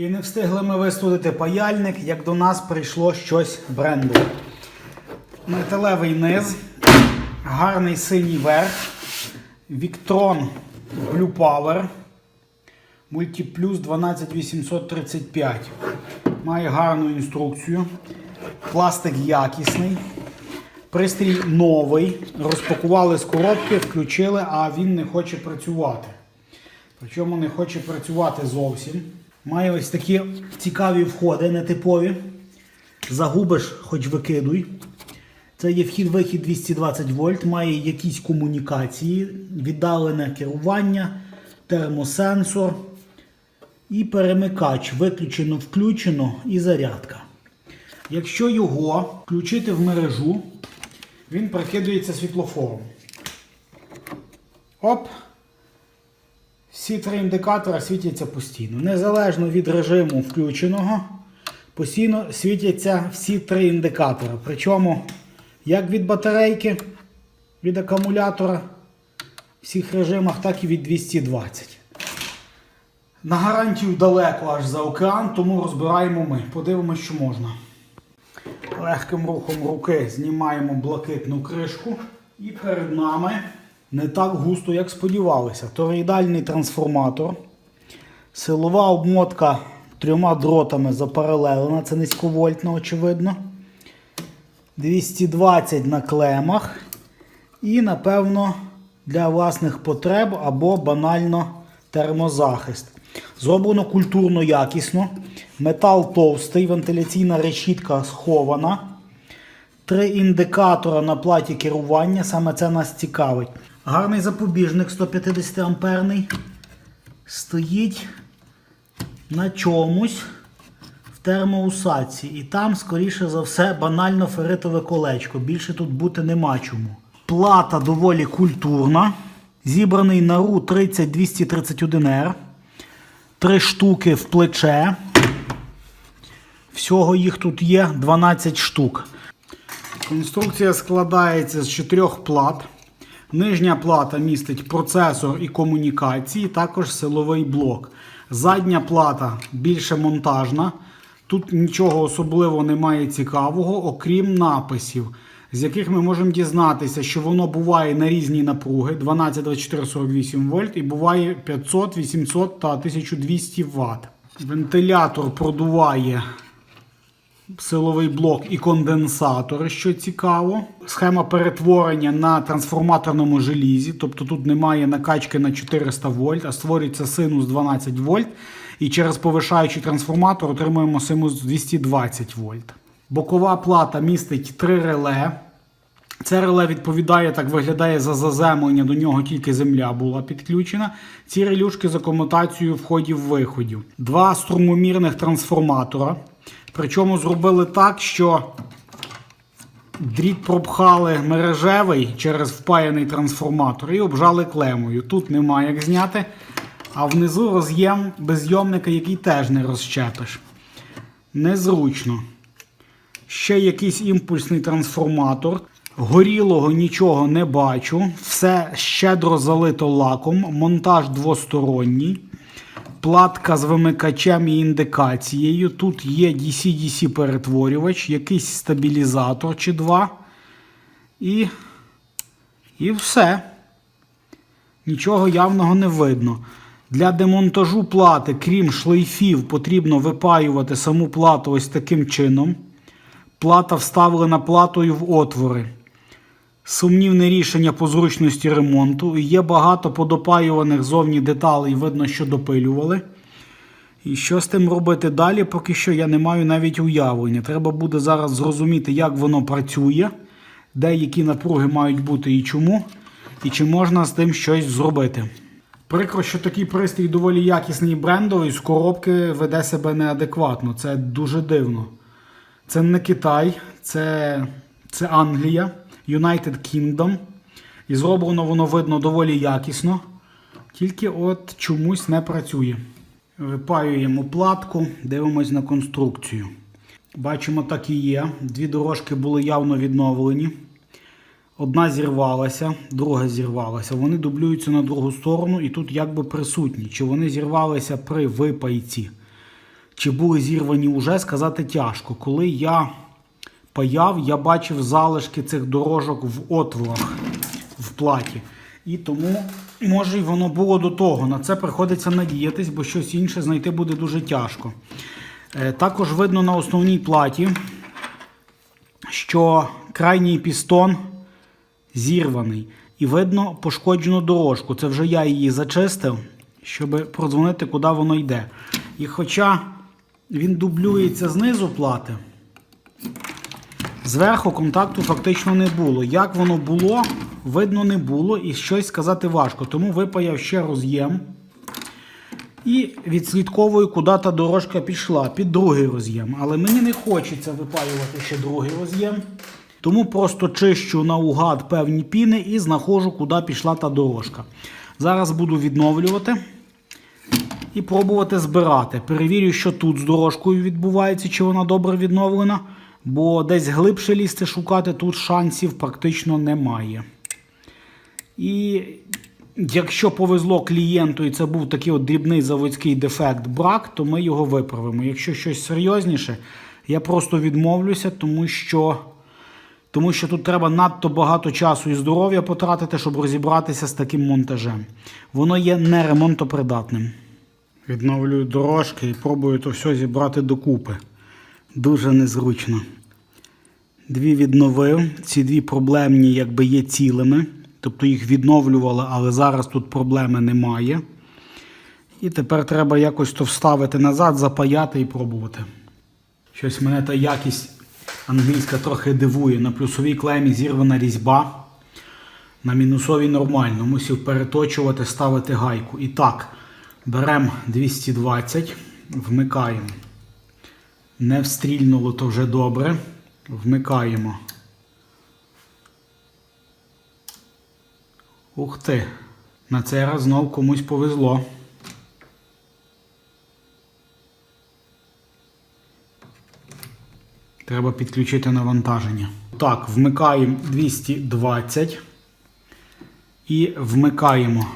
І не встигли ми вистудити паяльник, як до нас прийшло щось брендове. Металевий низ, гарний синій верх, Victron Blue Power, Multiplus 12835. Має гарну інструкцію. Пластик якісний. Пристрій новий. Розпакували з коробки, включили, а він не хоче працювати. Причому не хоче працювати зовсім. Має ось такі цікаві входи, нетипові. Загубиш, хоч викидуй. Це є вхід-вихід 220 вольт, має якісь комунікації, віддалене керування, термосенсор і перемикач. Виключено, включено і зарядка. Якщо його включити в мережу, він прикидується світлофором. Оп! Всі три індикатора світяться постійно. Незалежно від режиму включеного, постійно світяться всі три індикатори. Причому як від батарейки, від акумулятора, в всіх режимах, так і від 220. На гарантію далеко аж за океан, тому розбираємо ми. Подивимося, що можна. Легким рухом руки знімаємо блакитну кришку. І перед нами не так густо, як сподівалися. Тороїдальний трансформатор. Силова обмотка трьома дротами запаралелена. Це низьковольтна, очевидно. 220 на клемах. І, напевно, для власних потреб або банально термозахист. Зроблено культурно якісно. Метал товстий, вентиляційна решітка схована. Три індикатора на платі керування, саме це нас цікавить. Гарний запобіжник 150 амперний. Стоїть на чомусь в термоусадці. І там, скоріше за все, банально ферритове колечко. Більше тут бути нема чому. Плата доволі культурна. Зібраний на ру 30231R. Три штуки в плече. Всього їх тут є 12 штук. Конструкція складається з чотирьох плат. Нижня плата містить процесор і комунікації, також силовий блок. Задня плата більше монтажна. Тут нічого особливо немає цікавого, окрім написів, з яких ми можемо дізнатися, що воно буває на різні напруги 12, 24, 48 вольт і буває 500, 800 та 1200 Вт. Вентилятор продуває силовий блок і конденсатори, що цікаво. Схема перетворення на трансформаторному желізі, тобто тут немає накачки на 400 вольт, а створюється синус 12 вольт. І через повишаючий трансформатор отримуємо синус 220 вольт. Бокова плата містить три реле. Це реле відповідає, так виглядає за заземлення, до нього тільки земля була підключена. Ці релюшки за комутацією входів-виходів. Два струмомірних трансформатора. Причому зробили так, що дріт пропхали мережевий через впаяний трансформатор і обжали клемою. Тут немає як зняти, а внизу роз'єм безйомника, який теж не розщепиш. Незручно. Ще якийсь імпульсний трансформатор. Горілого нічого не бачу. Все щедро залито лаком. Монтаж двосторонній. Платка з вимикачем і індикацією. Тут є DC-DC перетворювач, якийсь стабілізатор чи два. І, і все. Нічого явного не видно. Для демонтажу плати, крім шлейфів, потрібно випаювати саму плату ось таким чином. Плата вставлена платою в отвори. Сумнівне рішення по зручності ремонту. Є багато подопаюваних зовні деталей, видно, що допилювали. І що з тим робити далі, поки що я не маю навіть уявлення. Треба буде зараз зрозуміти, як воно працює, де які напруги мають бути і чому, і чи можна з тим щось зробити. Прикро, що такий пристрій доволі якісний і брендовий, з коробки веде себе неадекватно. Це дуже дивно. Це не Китай, це, це Англія, United Kingdom. І зроблено воно видно доволі якісно. Тільки от чомусь не працює. Випаюємо платку, дивимось на конструкцію. Бачимо, так і є. Дві дорожки були явно відновлені. Одна зірвалася, друга зірвалася. Вони дублюються на другу сторону і тут якби присутні. Чи вони зірвалися при випайці, чи були зірвані уже, сказати тяжко. Коли я паяв, я бачив залишки цих дорожок в отворах в платі. І тому, може, й воно було до того. На це приходиться надіятись, бо щось інше знайти буде дуже тяжко. Е, Також видно на основній платі, що крайній пістон зірваний. І видно пошкоджену дорожку. Це вже я її зачистив, щоб продзвонити, куди воно йде. І хоча він дублюється знизу плати, зверху контакту фактично не було. Як воно було, видно не було і щось сказати важко. Тому випаяв ще роз'єм. І відслідковую, куди та дорожка пішла під другий роз'єм. Але мені не хочеться випаювати ще другий роз'єм. Тому просто чищу наугад певні піни і знаходжу, куди пішла та дорожка. Зараз буду відновлювати і пробувати збирати. Перевірю, що тут з дорожкою відбувається, чи вона добре відновлена. Бо десь глибше лізти шукати тут шансів практично немає. І якщо повезло клієнту, і це був такий от дрібний заводський дефект брак, то ми його виправимо. Якщо щось серйозніше, я просто відмовлюся, тому що, тому що тут треба надто багато часу і здоров'я потратити, щоб розібратися з таким монтажем. Воно є не ремонтопридатним. Відновлюю дорожки і пробую то все зібрати докупи. Дуже незручно. Дві відновив. Ці дві проблемні якби є цілими. Тобто їх відновлювали, але зараз тут проблеми немає. І тепер треба якось то вставити назад, запаяти і пробувати. Щось мене та якість англійська трохи дивує. На плюсовій клемі зірвана різьба. На мінусовій нормально. Мусив переточувати, ставити гайку. І так, беремо 220, вмикаємо. Не встрільнуло, то вже добре. Вмикаємо. Ух ти! На цей раз знов комусь повезло. Треба підключити навантаження. Так, вмикаємо 220 і вмикаємо.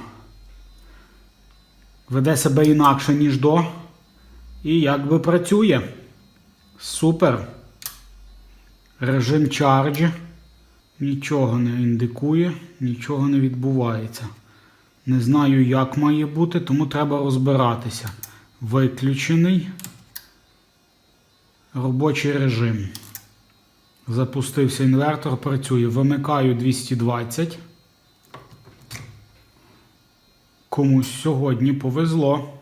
Веде себе інакше, ніж до. І якби працює. Супер. Режим charge. Нічого не індикує, нічого не відбувається. Не знаю, як має бути, тому треба розбиратися. Виключений робочий режим. Запустився інвертор, працює. Вимикаю 220. Комусь сьогодні повезло.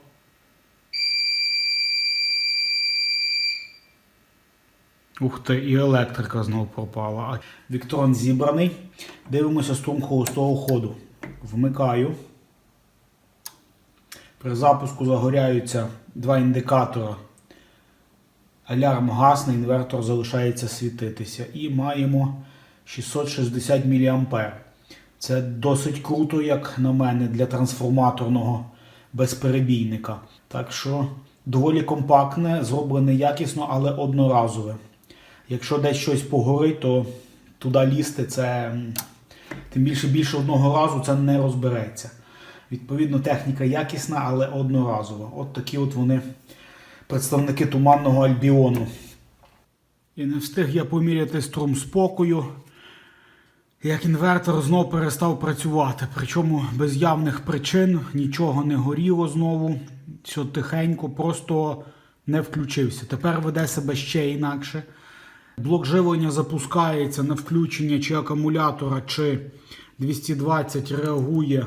Ух ти, і електрика знову пропала. Віктрон зібраний. Дивимося струм холостого ходу. Вмикаю. При запуску загоряються два індикатора. Алярм гасне, інвертор залишається світитися. І маємо 660 мА. Це досить круто, як на мене, для трансформаторного безперебійника. Так що доволі компактне, зроблене якісно, але одноразове. Якщо десь щось погорить, то туди лізти це тим більше більше одного разу це не розбереться. Відповідно, техніка якісна, але одноразова. От такі от вони представники туманного альбіону. І не встиг я поміряти струм спокою, як інвертор знов перестав працювати. Причому без явних причин нічого не горіло знову. Все тихенько, просто не включився. Тепер веде себе ще інакше. Блок живлення запускається на включення чи акумулятора, чи 220 реагує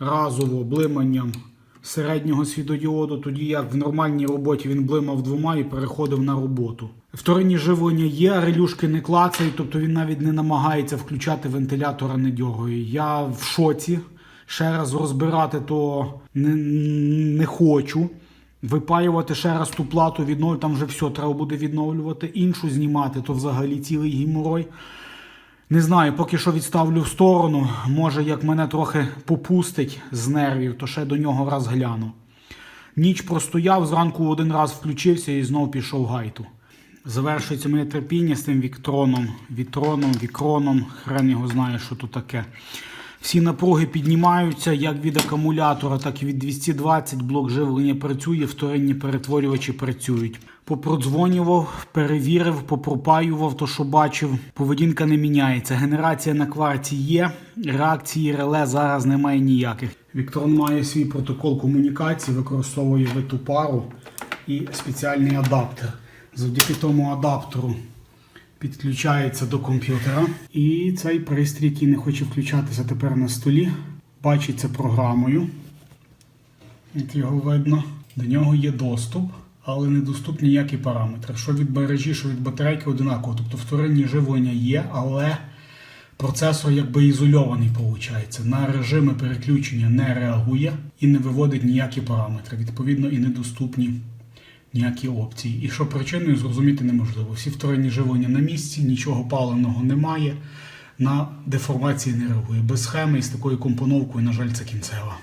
разово блиманням середнього світодіоду, тоді як в нормальній роботі він блимав двома і переходив на роботу. Вторинні живлення є, релюшки не клацають, тобто він навіть не намагається включати вентилятора не дьогою. Я в шоці. Ще раз розбирати то не, не хочу. Випаювати ще раз ту плату відновлю, там вже все треба буде відновлювати. Іншу знімати, то взагалі цілий гіморой. Не знаю, поки що відставлю в сторону. Може, як мене трохи попустить з нервів, то ще до нього раз гляну. Ніч простояв, зранку один раз включився і знов пішов гайту. Завершується моє терпіння з тим віктроном, вітроном, вікроном. Хрен його знає, що тут таке. Всі напруги піднімаються як від акумулятора, так і від 220. Блок живлення працює, вторинні перетворювачі працюють. Попродзвонював, перевірив, попропаював то, що бачив. Поведінка не міняється. Генерація на кварті є. Реакції реле зараз немає ніяких. Віктрон має свій протокол комунікації, використовує виту пару і спеціальний адаптер. Завдяки тому адаптеру підключається до комп'ютера. І цей пристрій, який не хоче включатися тепер на столі, бачиться програмою. От його видно. До нього є доступ, але недоступні ніякі параметри. Що від мережі, що від батарейки одинаково. Тобто вторинні живлення є, але процесор якби ізольований виходить. На режими переключення не реагує і не виводить ніякі параметри. Відповідно, і недоступні ніякі опції. І що причиною зрозуміти неможливо. Всі вторинні живлення на місці, нічого паленого немає. На деформації не реагує. Без схеми і з такою компоновкою, на жаль, це кінцева.